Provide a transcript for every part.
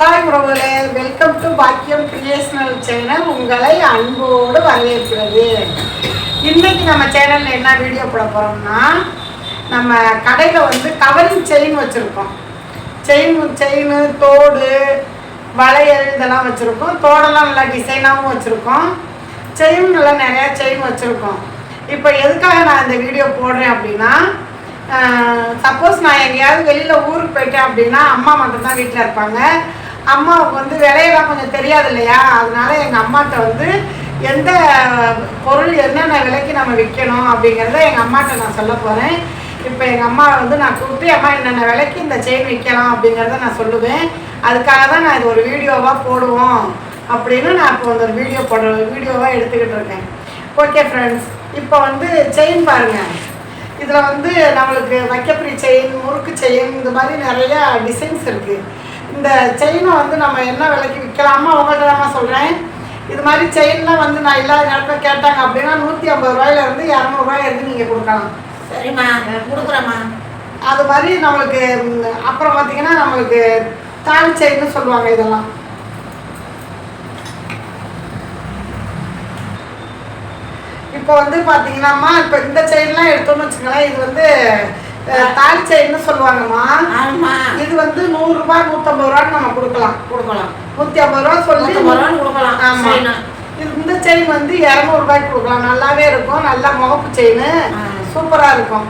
Hi உறவுகளே welcome to Bakkiyam creational channel உங்களை அன்போடு வரவேற்கிறது. இன்னைக்கு நம்ம சேனலில் என்ன வீடியோ போட போகிறோம்னா நம்ம கடையில் வந்து கவரிங் செயின் வச்சுருக்கோம். செயின் செயின் தோடு வளையல் இதெல்லாம் வச்சுருக்கோம். தோடெல்லாம் நல்லா டிசைனாகவும் வச்சுருக்கோம். செயின் நல்லா நிறையா செயின் வச்சுருக்கோம். இப்போ எதுக்காக நான் இந்த வீடியோ போடுறேன் அப்படின்னா சப்போஸ் நான் எங்கேயாவது வெளியில் ஊருக்கு போயிட்டேன் அப்படின்னா அம்மா மட்டும்தான் வீட்டில் இருப்பாங்க. அம்மாவுக்கு வந்து விலையெல்லாம் கொஞ்சம் தெரியாது இல்லையா அதனால எங்கள் அம்மாட்ட வந்து எந்த பொருள் என்னென்ன விலைக்கு நம்ம விற்கணும் அப்படிங்கிறத எங்கள் அம்மாட்ட நான் சொல்ல போகிறேன் இப்போ எங்கள் அம்மாவை வந்து நான் கூப்பிட்டு அம்மா என்னென்ன விலைக்கு இந்த செயின் விற்கலாம் அப்படிங்கிறத நான் சொல்லுவேன். அதுக்காக தான் நான் இது ஒரு வீடியோவாக போடுவோம் அப்படின்னு நான் இப்போ வந்து ஒரு வீடியோ போடுற வீடியோவாக எடுத்துக்கிட்டு இருக்கேன். ஓகே ஃப்ரெண்ட்ஸ் இப்போ வந்து செயின் பாருங்கள் இதில் வந்து நம்மளுக்கு வைக்கப்பிரி செயின் முறுக்கு செயின் இந்த மாதிரி நிறையா டிசைன்ஸ் இருக்குது இந்த செயினை வந்து நம்ம என்ன விலைக்கு விற்கலாமா உங்கள்கிட்ட தான் சொல்கிறேன் இது மாதிரி செயின்லாம் வந்து நான் இல்லாத நேரத்தில் கேட்டாங்க அப்படின்னா நூற்றி ஐம்பது ரூபாயிலேருந்து இரநூறுவாய் இருந்து நீங்கள் கொடுக்கலாம். சரிம்மா கொடுக்குறேம்மா. அது மாதிரி நம்மளுக்கு அப்புறம் பார்த்தீங்கன்னா நம்மளுக்கு தாலி செயின்னு சொல்லுவாங்க இதெல்லாம். இப்போ வந்து பார்த்தீங்கன்னாம்மா இப்போ இந்த செயின்லாம் எடுத்தோம்னு வச்சுக்கோங்களேன் இது வந்து தாலி செயின்னு சொல்லுவாங்கம்மா. இது வந்து நூறுரூபா நூற்றம்பது ரூபான்னு நம்ம கொடுக்கலாம். கொடுக்கலாம். நூற்றி ஐம்பது ரூபா சொல்லி கொடுக்கலாம். ஆமா. இது இந்த செயின் வந்து இரநூறுபாய்க்கு கொடுக்கலாம். நல்லாவே இருக்கும். நல்ல முகப்பு செயின் ஆ. சூப்பராக இருக்கும்.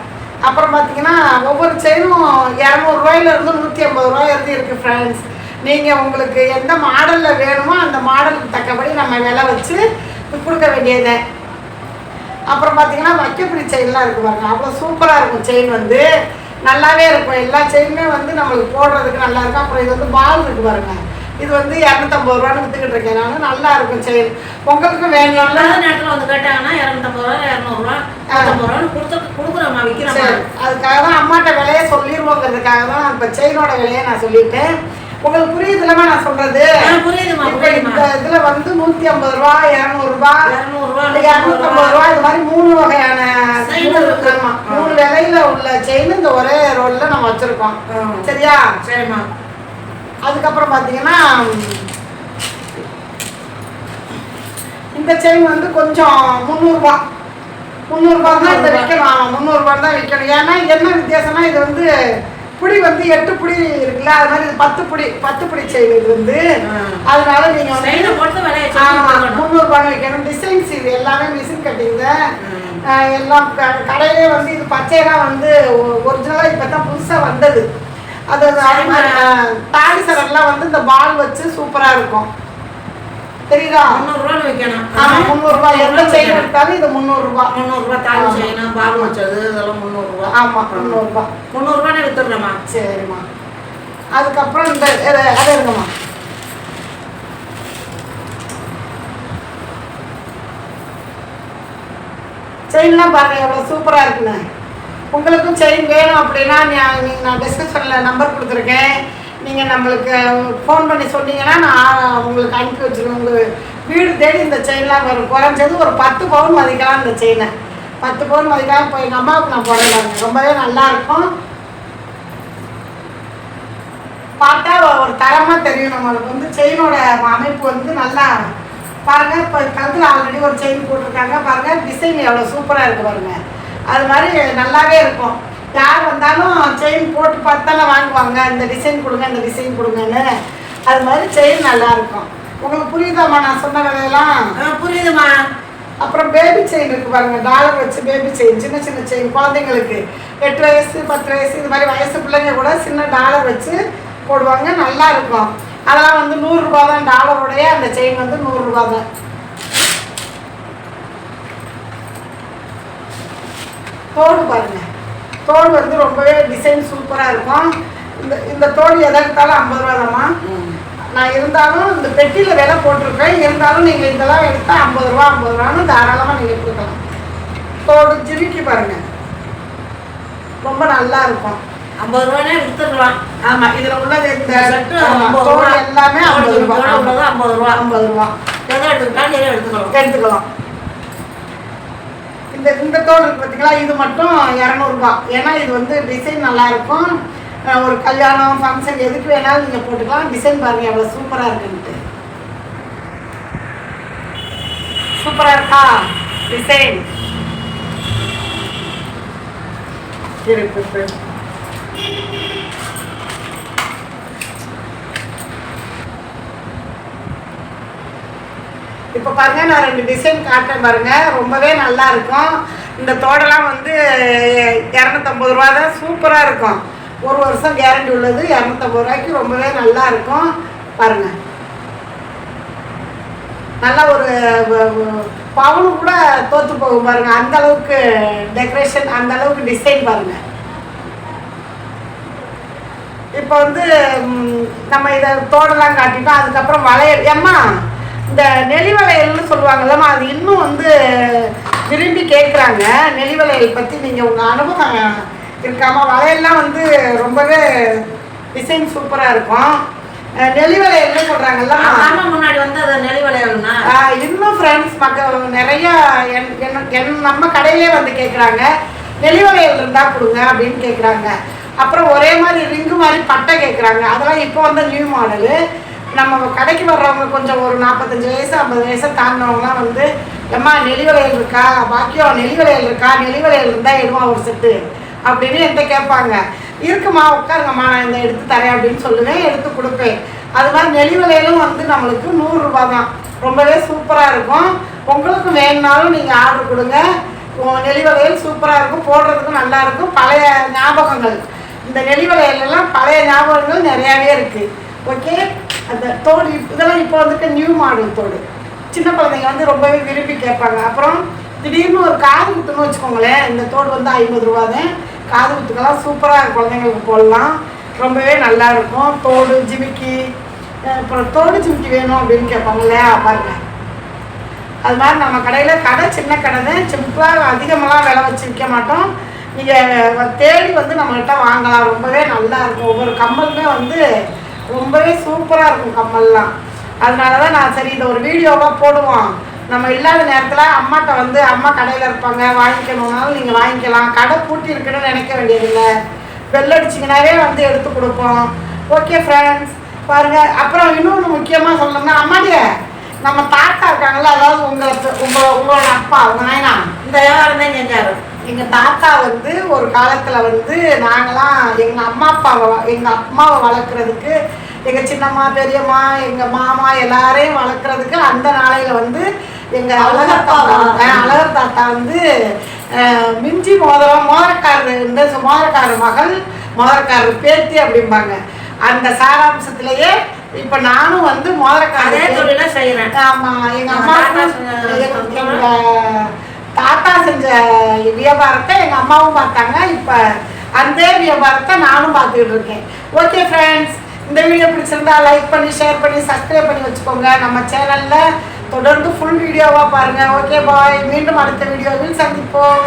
அப்புறம் பார்த்தீங்கன்னா ஒவ்வொரு செயினும் இரநூறுவாயிலேருந்து நூற்றி ஐம்பது ரூபாய் இருந்து இருக்குது ஃப்ரெண்ட்ஸ் நீங்கள் உங்களுக்கு எந்த மாடலில் வேணுமோ அந்த மாடலுக்கு தக்கபடி நம்ம விலை வச்சு கொடுக்க வேண்டியது. அப்புறம் பார்த்தீங்கன்னா வைக்கப்பிடி செயின்லாம் இருக்குது பாருங்க. அவ்வளோ சூப்பராக இருக்கும் செயின் வந்து. நல்லாவே இருக்கும். எல்லா செயினுமே வந்து நம்மளுக்கு போடுறதுக்கு நல்லா இருக்கும். அப்புறம் இது வந்து பால் இருக்கு பாருங்க. இது வந்து இரநூத்தம்பது ரூபான்னு வித்துக்கிட்டு இருக்கேன் நான். நல்லா இருக்கும் செயின். உங்களுக்கும் இல்லாத நேரத்தில் வந்து கேட்டாங்கன்னா இரநூத்தம்பது ரூபா இரநூறுவா நூற்றம்பது ரூபான்னு கொடுத்து கொடுக்குறோம்மா விற்கிறோம்மா சரி. அதுக்காக தான் அம்மாட்ட விலையை சொல்லிடுவோங்கிறதுக்காக தான் இப்போ செயினோட விலையை நான் சொல்லிட்டேன் உங்களுக்கு புரியுதுலமா நான் சொல்றது? புரியுதும்மா. இந்த இதுல வந்து நூத்தி ஐம்பது ரூபா இரநூறுபா இரநூறுவா இரநூத்தம்பது ரூபா இது மாதிரி மூணு வகையான மூணு- விலையில உள்ள செயின் இந்த ஒரே ரோல்ல நம்ம வச்சிருக்கோம். சரியா? சரிம்மா. அதுக்கப்புறம் பார்த்தீங்கன்னா இந்த செயின் வந்து கொஞ்சம் முந்நூறுபா முந்நூறுபா தான் இதை விற்கணும். முந்நூறுபா தான் விற்கணும். ஏன்னா என்ன வித்தியாசம்னா இது வந்து புடி வந்து எட்டு புடி இருக்குல்ல அது மாதிரி பத்து புடி பத்து புடி செயின் இது வந்து. அதனால நீங்க சொல்லி முந்நூறுபான்னு விற்கணும் டிசைன்ஸ் இது எல்லாமே மிஷின் கட்டிங் தான் ம். ஆஹ் எல்லாம் கடையிலே வந்து இது பச்சையெல்லாம் வந்து ஒரிஜினலாக இப்போ தான் புதுசாக வந்தது அது அது அது மாதிரி தாலி சரம்லாம் வந்து இந்த பால் வச்சு சூப்பராக இருக்கும் தெரியுதா? முந்நூறுரூவான்னு விற்கணும் ஆமாம் முந்நூறுரூவா எந்த செயின் எடுத்தாலும் இது முந்நூறுரூபா முந்நூறுரூவா தாலி. செய்யணும். பால் வச்சது இதெல்லாம் முந்நூறுரூவா ஆமாம் முந்நூறுரூபா முந்நூறுரூவான்னு வித்துடுறேம்மா சரிம்மா. அதுக்கப்புறம் இந்த அது இருக்குமா செயின்லாம் பாருங்க எவ்வளோ சூப்பராக இருக்குண்ணே உங்களுக்கும் செயின் வேணும் அப்படின்னா நான் டிஸ்கிரிப்ஷனில் நம்பர் கொடுத்துருக்கேன். நீங்கள் நம்மளுக்கு ஃபோன் பண்ணி சொன்னீங்கன்னா நான் உங்களுக்கு அனுப்பி வச்சுருவேன். உங்களுக்கு வீடு தேடி இந்த செயின்லாம் வரும் குறைஞ்சது ஒரு பத்து பவுன் மதிக்கலாம் இந்த செயினை பத்து பவுன் மதிக்கலாம் இப்போ எங்கள் அம்மாவுக்கு நான் போடுறேன் ரொம்பவே நல்லா இருக்கும். பார்த்தா ஒரு தரமாக தெரியும் நம்மளுக்கு. வந்து செயினோட அமைப்பு வந்து நல்லா பாருங்கள் இப்போ கழுத்தில் ஆல்ரெடி ஒரு செயின் போட்டிருக்காங்க. பாருங்கள் டிசைன் எவ்வளோ சூப்பராக இருக்கு பாருங்கள் அது மாதிரி நல்லாவே இருக்கும். யார் வந்தாலும் செயின் போட்டு பார்த்தாலும் வாங்குவாங்க. இந்த டிசைன் கொடுங்க இந்த டிசைன் கொடுங்கன்னு. அது மாதிரி செயின் நல்லா இருக்கும் உங்களுக்கு புரியுதாம்மா நான் சொன்ன விலையெல்லாம்? புரியுதும்மா. அப்புறம் பேபி செயின் இருக்கு பாருங்க டாலர் வச்சு பேபி செயின் சின்ன சின்ன செயின் குழந்தைங்களுக்கு. எட்டு வயசு பத்து வயசு இது மாதிரி வயசு பிள்ளைங்க கூட சின்ன டாலர் வச்சு போடுவாங்க நல்லா இருக்கும் அதெல்லாம் வந்து நூறுரூபா தான் டாலருடைய அந்த செயின் வந்து நூறுரூபா தான் தோடு பாருங்க. தோடு வந்து ரொம்பவே டிசைன் சூப்பராக இருக்கும். இந்த இந்த தோடு எதை எடுத்தாலும் ஐம்பது ரூபா தாம்மா. நான் இருந்தாலும் இந்த பெட்டியில் விலை போட்டிருப்பேன். இருந்தாலும் நீங்கள் இதெல்லாம் எடுத்தால் ஐம்பது ரூபா ஐம்பது ரூபான்னு தாராளமாக நீங்கள் கொடுக்கலாம். தோடு ஜிமிக்கி பாருங்க. ரொம்ப நல்லா இருக்கும். ஐம்பது ரூபானே வித்துடலாம் ஆமாம் இதில் உள்ளது இந்த ரூபா. எல்லாமே ஐம்பது ரூபா. ஐம்பது ரூபா. ஐம்பது ரூபா. எதை எடுத்துக்கிட்டாலும் எதை எடுத்துக்கலாம் எடுத்துக்கலாம். இந்த இந்த தோல் இருக்கு பார்த்தீங்களா இது மட்டும் இரநூறுபா. ஏன்னா இது வந்து டிசைன் நல்லா இருக்கும். ஒரு கல்யாணம் ஃபங்க்ஷன் எதுக்கு வேணாலும் நீங்கள் போட்டுக்கலாம். டிசைன் பாருங்க எவ்வளோ சூப்பராக இருக்குன்ட்டு. சூப்பராக இருக்கா? டிசைன் இருக்கு. இப்போ பாருங்க நான் ரெண்டு டிசைன் காட்டுறேன் பாருங்க. ரொம்பவே நல்லா இருக்கும். இந்த தோடெல்லாம் வந்து இரநூத்தம்பது ரூபா தான் சூப்பராக இருக்கும். ஒரு வருஷம் கேரண்டி உள்ளது. இரநூத்தம்பது ரூபாய்க்கு ரொம்பவே நல்லா இருக்கும். பாருங்க. நல்ல ஒரு பவுலும் கூட தோத்து போகும் பாருங்க. அந்த அளவுக்கு டெக்கரேஷன் அந்த அளவுக்கு டிசைன் பாருங்க. இப்போ வந்து நம்ம இதை தோடெல்லாம் காட்டிட்டோம். அதுக்கப்புறம் வளையல். ஏம்மா இந்த நெலி வளையல்னு சொல்லுவாங்கல்லம்மா அது இன்னும் வந்து விரும்பி கேட்குறாங்க நெலி வளையல் பற்றி நீங்கள் உங்கள் அனுபவம் இருக்காமா வளையல்லாம் வந்து ரொம்பவே டிசைன் சூப்பராக இருக்கும். அஹ், நெலி வளையல்னு சொல்கிறாங்கல்லம்மா அதாம்மா முன்னாடி வந்து அது ஆஹ் இன்னும் ஃப்ரெண்ட்ஸ் மக்கள் நிறைய என் என் நம்ம கடையிலே வந்து கேட்குறாங்க நெளிவளையல் இருந்தால் கொடுங்க அப்படின்னு கேட்குறாங்க அப்புறம் ஒரே மாதிரி ரிங்கு மாதிரி பட்டை கேட்குறாங்க அதெல்லாம் இப்போ வந்த நியூ மாடலு நம்ம கடைக்கு வர்றவங்க கொஞ்சம் ஒரு நாற்பத்தஞ்சு வயசு ஐம்பது வயசு தாண்டினவங்களாம் வந்து எம்மா நெளிவளையல் இருக்கா? பாக்கியம் நெளிவளையல் இருக்கா? நெளிவளையல் இருந்தால் எடுமா ஒரு செட்டு? அப்படின்னு என்கிட்ட கேட்பாங்க. இருக்குமா உட்காருங்கம்மா நான் இந்த எடுத்து தரேன் அப்படின்னு சொல்லுவேன் எடுத்து கொடுப்பேன். அது மாதிரி நெளிவலையிலும் வந்து நம்மளுக்கு நூறுரூபா தான். ரொம்பவே சூப்பராக இருக்கும். உங்களுக்கு வேணுனாலும் நீங்கள் ஆர்டர் கொடுங்க. உ- நெளிவளையல் சூப்பராக இருக்கும். போடுறதுக்கும் நல்லா இருக்கும். பழைய ஞாபகங்கள். இந்த நெளிவளையல்லாம் பழைய ஞாபகங்கள் நிறையாவே இருக்குது ஓகே? அந்த தோடு இதெல்லாம் இப்போ வந்துட்டு நியூ மாடல் தோடு. சின்ன குழந்தைங்க வந்து ரொம்பவே விரும்பி கேட்பாங்க. அப்புறம் திடீர்னு ஒரு காது குத்துன்னு வச்சுக்கோங்களேன் இந்த தோடு வந்து ஐம்பது ரூபா தான் காது குத்துக்கெல்லாம் சூப்பராக குழந்தைங்களுக்கு போடலாம். ரொம்பவே நல்லா இருக்கும். தோடு ஜிமிக்கி அப்புறம் தோடு ஜிமிக்கி வேணும் அப்படின்னு கேட்பாங்க இல்லையா? பாருங்க. அது மாதிரி நம்ம கடையில் கடை சின்ன கடை தான். சிம்பிளாக அதிகமெல்லாம் விலை வச்சு விற்க மாட்டோம். நீங்கள் தேடி வந்து நம்மகிட்ட வாங்கலாம். ரொம்பவே நல்லா இருக்கும். ஒவ்வொரு கம்மலுமே வந்து ரொம்பவே சூப்பராக இருக்கும் கம்மல்லாம். அதனால தான் நான் சரி இதை ஒரு வீடியோவாக போடுவோம். நம்ம இல்லாத நேரத்தில் அம்மாட்ட வந்து அம்மா கடையில் இருப்பாங்க வாங்கிக்கணுன்னாலும் நீங்கள் வாங்கிக்கலாம். கடை பூட்டி இருக்குன்னு நினைக்க வேண்டியதில்லை. bell அடிச்சிங்கனாவே வந்து எடுத்து கொடுப்போம். ஓகே ஃப்ரெண்ட்ஸ் பாருங்கள் அப்புறம் இன்னொன்று முக்கியமாக சொல்லணும்னா அம்மாடியே நம்ம தாத்தா இருக்காங்களா அதாவது உங்களுக்கு உங்களோட உங்களோட அப்பா உங்க நாயனா இந்த வியாபாரம் தான் செஞ்சாரு எங்க தாத்தா வந்து ஒரு காலத்துல வந்து நாங்களாம் எங்க அம்மா அப்பாவை எங்க அம்மாவை வளர்க்குறதுக்கு எங்க சின்னம்மா பெரியம்மா எங்க மாமா எல்லாரையும் வளர்க்குறதுக்கு அந்த நாளையில வந்து எங்க அழகர் தாத்தா அழகர் தாத்தா வந்து மிஞ்சி மோதிரம் மோதிரக்காரர் இந்த மோதிரக்காரர் மகள் மோதிரக்காரர் பேத்தி அப்படிம்பாங்க. அந்த சாராம்சத்திலேயே இப்ப நானும் வந்து அதே மோதிரக்காரர் தொழில செய்யறேன் ஆமா எங்க அம்மா எங்க தாத்தா செஞ்ச வியாபாரத்தை எங்கள் அம்மாவும் பார்த்தாங்க. இப்போ அந்த வியாபாரத்தை நானும் பார்த்துக்கிட்டு இருக்கேன். ஓகே ஃப்ரெண்ட்ஸ் இந்த வீடியோ பிடிச்சிருந்தா லைக் பண்ணி ஷேர் பண்ணி சப்ஸ்கிரைப் பண்ணி வச்சுக்கோங்க. நம்ம சேனலில் தொடர்ந்து ஃபுல் வீடியோவாக பாருங்கள் ஓகே பாய் மீண்டும் அடுத்த வீடியோவில் சந்திப்போம்.